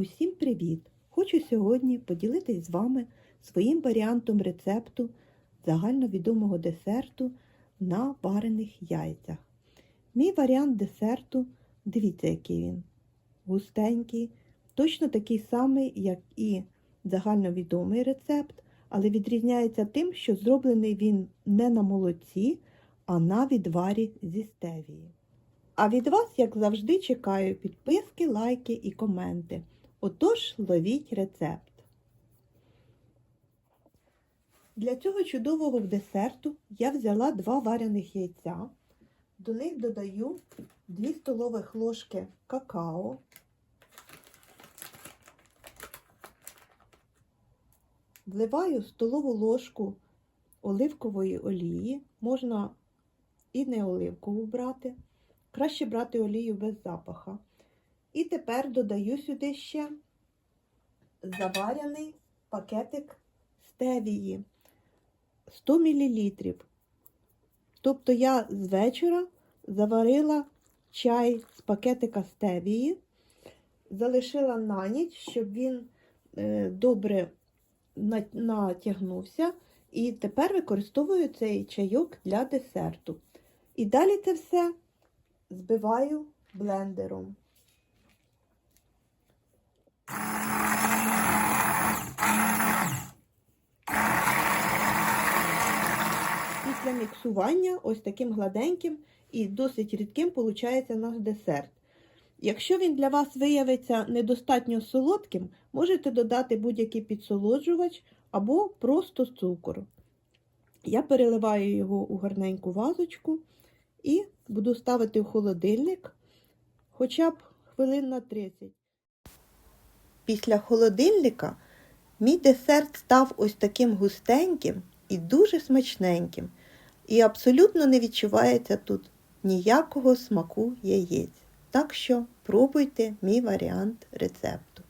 Усім привіт! Хочу сьогодні поділитись з вами своїм варіантом рецепту загальновідомого десерту на варених яйцях. Мій варіант десерту, дивіться, який він густенький, точно такий самий, як і загальновідомий рецепт, але відрізняється тим, що зроблений він не на молоці, а на відварі зі стевії. А від вас, як завжди, чекаю підписки, лайки і коменти. Отож, ловіть рецепт. Для цього чудового десерту я взяла два варених яйця. До них додаю 2 столових ложки какао, вливаю столову ложку оливкової олії, можна і не оливкову брати. Краще брати олію без запаха. І тепер додаю сюди ще заварений пакетик стевії 100 мл. Тобто я з вечора заварила чай з пакетика стевії, залишила на ніч, щоб він е, добре натягнувся. І тепер використовую цей чайок для десерту. І далі це все збиваю блендером. Після міксування ось таким гладеньким і досить рідким виходить наш десерт. Якщо він для вас виявиться недостатньо солодким, можете додати будь-який підсолоджувач або просто цукор. Я переливаю його у гарненьку вазочку і буду ставити в холодильник хоча б хвилин на 30. Після холодильника мій десерт став ось таким густеньким і дуже смачненьким. І абсолютно не відчувається тут ніякого смаку яєць. Так що пробуйте мій варіант рецепту.